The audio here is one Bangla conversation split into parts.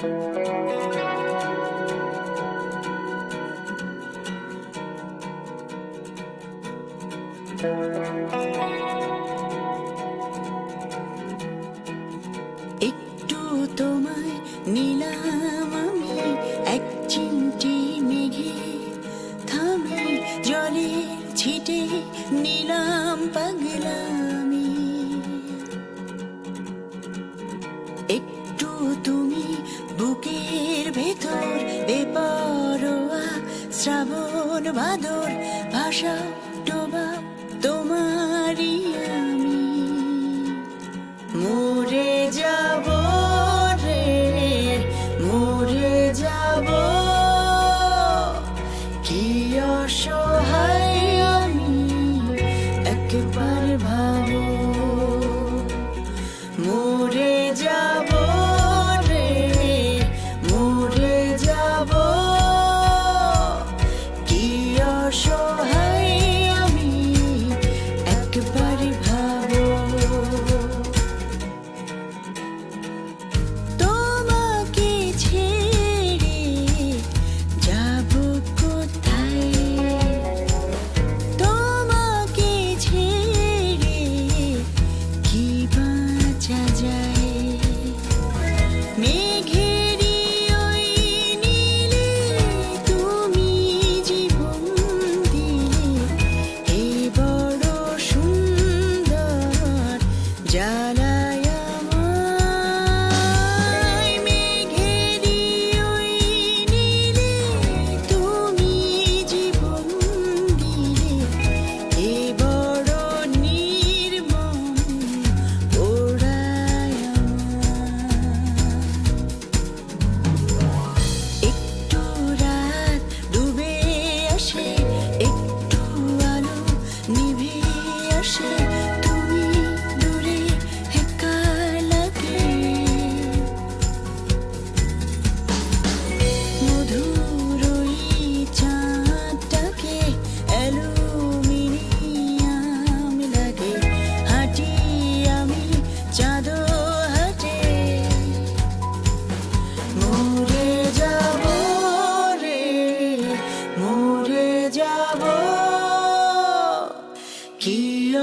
একটু এক চিমটি মেঘে থামে জলে ছিটে নিলাম পাগলামি। হাঁটু তুমি বুকের ভেতর বেপরোয়া শ্রাবণ ভাদর ভাষা ডোবা তোমারিয়া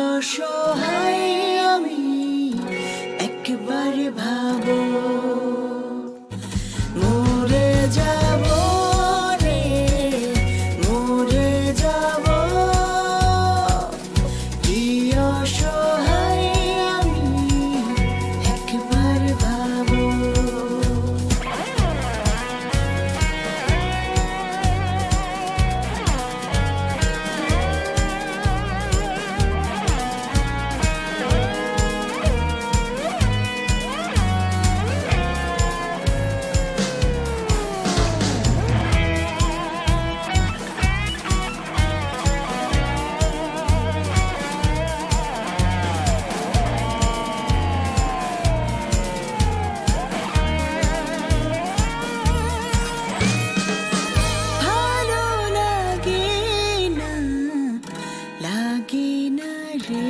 অসহায় আমি একবার ভাব கிணறு